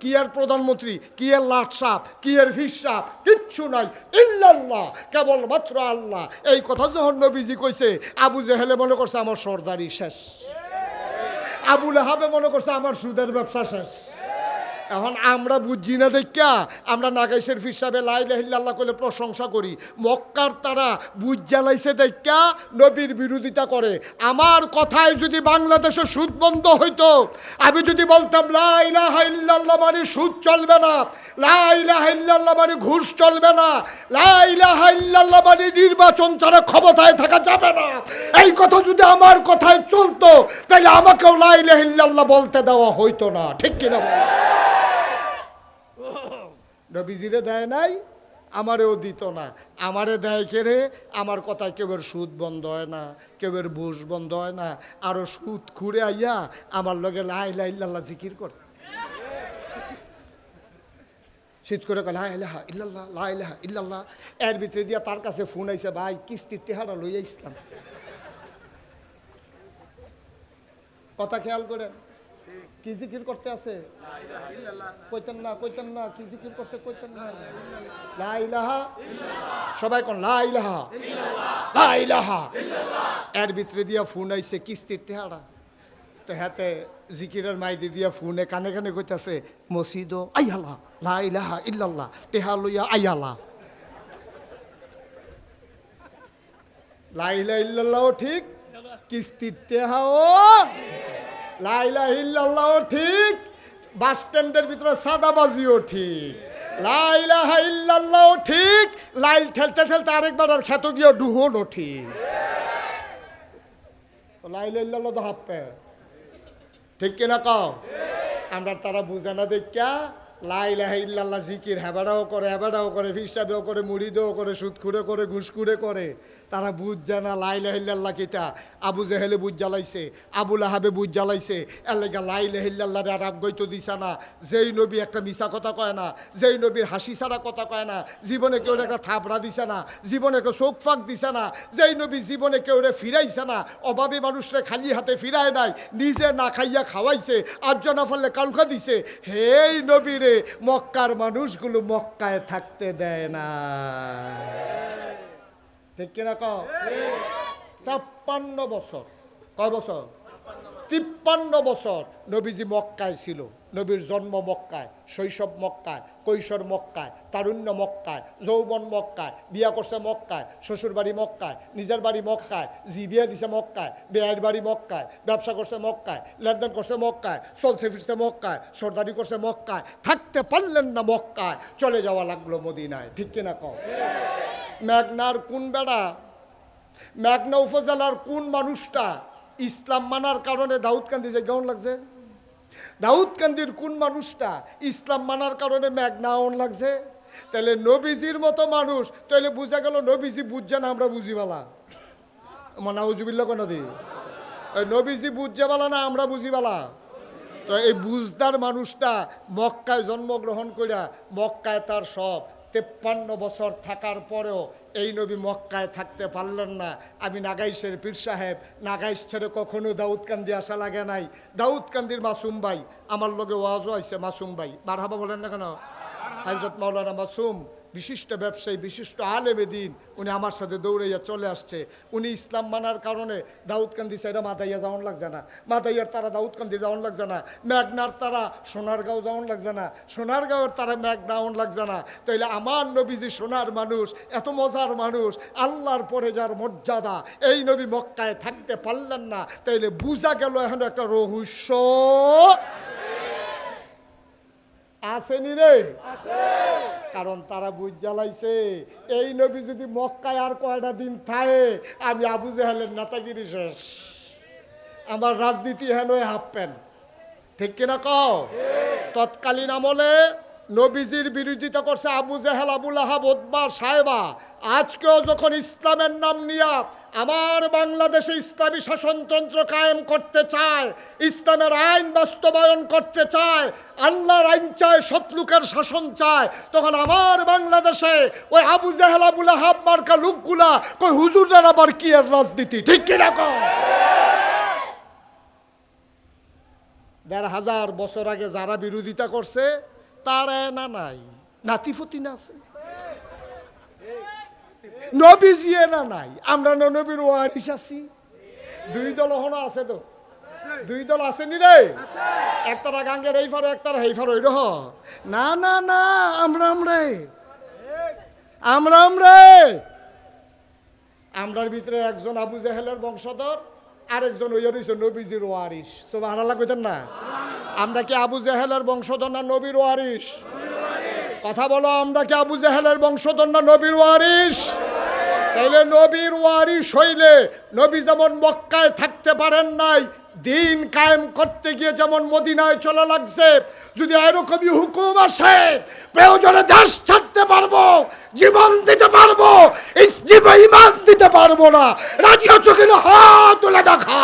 কি আর প্রধানমন্ত্রী, কি লাট সাপ, কি আর ফিস সাপ, কিচ্ছু নাই। ইল্লাল্লাহ কেবল মাত্র আল্লাহ। এই কথা যখন নবীজি কইছে, আবু জেহেলে মনে করছে আমার সর্দারি শেষ। আবুল হাবে মনে করছে আমার সুদের ব্যবসা শেষ। এখন আমরা বুঝি না দেখা আমরা নাগাইশের হিসাবে লাইল্লাহ করে প্রশংসা করি। মক্কার তারা বুঝ জ্বালাইছে দেখা নবীর বিরোধিতা করে। আমার কথায় যদি বাংলাদেশে সুদ বন্ধ হইতো, আমি যদি বলতাম লাইলাহ ইল্লাল্লাহ মানে সুদ চলবে না লাইলাহ ইল্লাল্লাহ মানে ঘুষ চলবে না লাইলাহ ইল্লাল্লাহ মানে নির্বাচন ছাড়া ক্ষমতায় থাকা যাবে না। এই কথা যদি আমার কথায় চলতো তাহলে আমাকেও লাইলাহ ইল্লাল্লাহ বলতে দেওয়া হইতো না। ঠিক কিনা বলো? নবীজিরে দেয় নাই, আমারেও দিত না। আমারে দেয় কেড়ে আমার কথায় কেউর সুদ বন্ধ হয় না কেউর বুস বন্ধ হয় না। আরও সুদ খুঁড়ে আইয়া আমার লগে লাই লাই ইল্লাল্লাহ জিকির করে। শীত করে কয়, লা ইলাহা ইল্লাল্লাহ, লা ইলাহা ইল্লাল্লাহ। এর ভিতরে দিয়া তার কাছে ফোন আইসে ভাই, কিস্তির টেহারা লইয়া ইসলাম। কথা খেয়াল করেন। কি জিকির করতে আছে? কইতেন না কইতেন না কি জিকির করতে কইতেন না লা সবাই কোন লা ইলাহা? লা ইলাহা। এর ভিতরে দিয়া ফোন আইছে, কিস্তির টেহারা তো হাতে জিকিরের মাইদি দিয়া ফোনে কানে কানে কইতাছে, মসজিদ আইয়ালা, লা ইলাহা ইল্লাল্লাহ, টেহা লইয়া আইয়ালা। লা ইলাহা ইল্লাল্লাহ ঠিক, কিস্তির টেহাও লা ইলাহা ইল্লাল্লাহ ঠিক, বাস স্ট্যান্ডের ভিতরে সাদাবাজিও ঠিক। লা ইলাহা ইল্লাল্লাহ ঠিক, লাইল ঠেলতে ঠেলতে আরেকবার আর খ্যাত গিয়ে ডুহনও ঠিক। তো লা ইলাহা ইল্লাল্লাহ তো প্যান্ট। ঠিক কিনা কও? আমরা তারা বুঝে না দেখা লাইলাহ ইল্লাল্লাহ জিকির হেবাড়াও করে হেবাড়াও করে, হিসাবেও করে, মুড়িদেও করে, সুদখুরে করে, ঘুষখুরে করে। তারা বুঝ জানা লাইলাহ ইল্লাল্লাহ কিতা। আবু জেহেলে বুঝ জ্বালাইছে আবুল আহাবে বুঝ জ্বালাইছে। এর লাই ইল্লাল্লাহরে আর আগ্রহ দিছে না। যেই নবী একটা মিশা কথা কয় না, যেই নবীর হাসি ছাড়া কথা কয় না, জীবনে কেউ একটা থাপড়া দিছে না, জীবনে কেউ চোখ ফাঁক দিছে না, যেই নবী জীবনে কেউ রে ফিরাইছে না, অভাবী মানুষরে খালি হাতে ফিরায় নাই, নিজে না খাইয়া খাওয়াইছে আর্জনা ফলে কালকা দিছে। হেই নবীরে মক্কার মানুষগুলো মক্কায় থাকতে দেয় না। ঠিক কিনা কও বছর। কয় বছর? তিপ্পান্ন বছর নবীজি মক্কায় ছিল। নবীর জন্ম মক্কায়, শৈশব মক্কায়, কৈশোর মক্কায়, তারুণ্য মক্কায়, যৌবন মক্কায়, বিয়া করছে মক্কায় শ্বশুর বাড়ি মক্কায়, নিজের বাড়ি মক্কায় জি বিয়ে দিছে মক্কায় বেয়ের বাড়ি মক্কায়, ব্যবসা করছে মক্কায়, লেনদেন করছে মক্কায়, চলছে ফিরছে মক্কায়, সর্দারি করছে মক্কায়, থাকতে পারলেন না মক্কায়, চলে যাওয়া লাগল মদিনায়। ঠিক কিনা কও? মেঘনার কোন বেড়া? মেঘনা উপজেলার কোন মানুষটা? ইসলাম মানার কারণে দাউদকান্দি যে কেমন লাগছে? দাউদকান্দির কোন মানুষটা? ইসলাম মানার কারণে মেঘনা অন লাগছে? তাহলে নবীজির মতো মানুষ, তাহলে বুঝা গেল নবীজি বুঝছে না, আমরা বুঝি বালা। মানে উজুবিল্লা কেন দি নবীজি বুঝছে বালা না, আমরা বুঝি বালা। তো এই বুঝদার মানুষটা মক্কায় জন্মগ্রহণ করিয়া মক্কায় তার সব তেপ্পান্ন বছর থাকার পরেও এই নবী মক্কায় থাকতে পারলেন না। আমি নাগাইশের পীর সাহেব, নাগাইশ ছেড়ে কখনো দাউদকান্দি আসা লাগে নাই। দাউদকান্দির মাসুম ভাই, আমার লগে ওয়াজও আইছে মাসুম ভাই। বারহাবা বলেন না কেন? হাজরত মাওলানা মাসুম। বিশিষ্ট ব্যবসায়ী, বিশিষ্ট আলেমে দিন উনি আমার সাথে দৌড়াইয়া চলে আসছে। উনি ইসলাম মানার কারণে দাউদকান্দি সাইডা মাদাইয়া যাওয়ান লাগছে না। মাদাইয়ার তারা দাউদকান্দি যাওয়ান লাগছে না। মেঘনার তারা সোনারগাঁও যাওয়ান লাগছে না। সোনারগাঁওয়ের তারা মেঘনাউন লাগছে না। তাইলে আমার নবীজি সোনার মানুষ, এত মজার মানুষ, আল্লাহর পরে যার মর্যাদা, এই নবী মক্কায় থাকতে পারলেন না। তাইলে বুঝা গেল এখন একটা রহস্য। আসেনি রে? কারণ তারা বুঝ জ্বালাইছে এই নবী যদি মক্কায় আর কয়টা দিন থাকে আমি আবু জেহেলের নেতাগিরি শেষ। আমার রাজনীতি হেন হাফ প্যান্ট। ঠিক কিনা কও? তৎকালীন আমলে নবীজির বিরোধিতা করছে আবু জেহেল আবুল আহাব ওদবা সাহেবা। আজকেও যখন ইসলামের নাম নিয়া আমার বাংলাদেশে ইসলামী শাসনতন্ত্র কায়েম করতে চায়, ইসলামের আইন বাস্তবায়ন করতে চায়, আল্লাহর আইন চায় শত্রুকের শাসন চায়, তখন আমার বাংলাদেশে ওই আবু জেহেল আবুল আহাব মার্কা লোকগুলা কই হুজুরের আবার কি এর রাজনীতি? ঠিক কিনা দেড় হাজার বছর আগে যারা বিরোধিতা করছে, তারা না নাই, নাতিফতি না আছে। নবীজিয়ে না নাই? আমরা না নবীর ওয়ারিস আছি। দুই দল হনো আছে তো? দুই দল আছে নি রে? একতারা গাঙ্গের এই ফারো, একতারা এই ফারো রহ না না না, আমরা আমরা। আমরা আমরা। আমরার ভিতরে একজন আবু জাহেলের বংশধর, আরেকজন ওই হইছে নবীজির ওয়ারিস সব আনালা কইতেন না? আমরা কি আবু জাহেলের বংশধর না নবীর ওয়ারিস কথা বলো, আমরা কি আবু জাহেলের বংশধর না নবীর ওয়ারিস তাইলে নবীর ওয়ারিস হইলে নবী যেমন মক্কায় থাকতে পারেন নাই, দিন কায়েম করতে গিয়ে যেমন মদিনায় চলে লাগছে, যদি এরকমই হুকুম আসে, প্রয়োজনে দেশ ছাড়তে পারব, জীবন দিতে পারব ইমান দিতে পারব না। রাজি চোখে হাত তুলে দেখা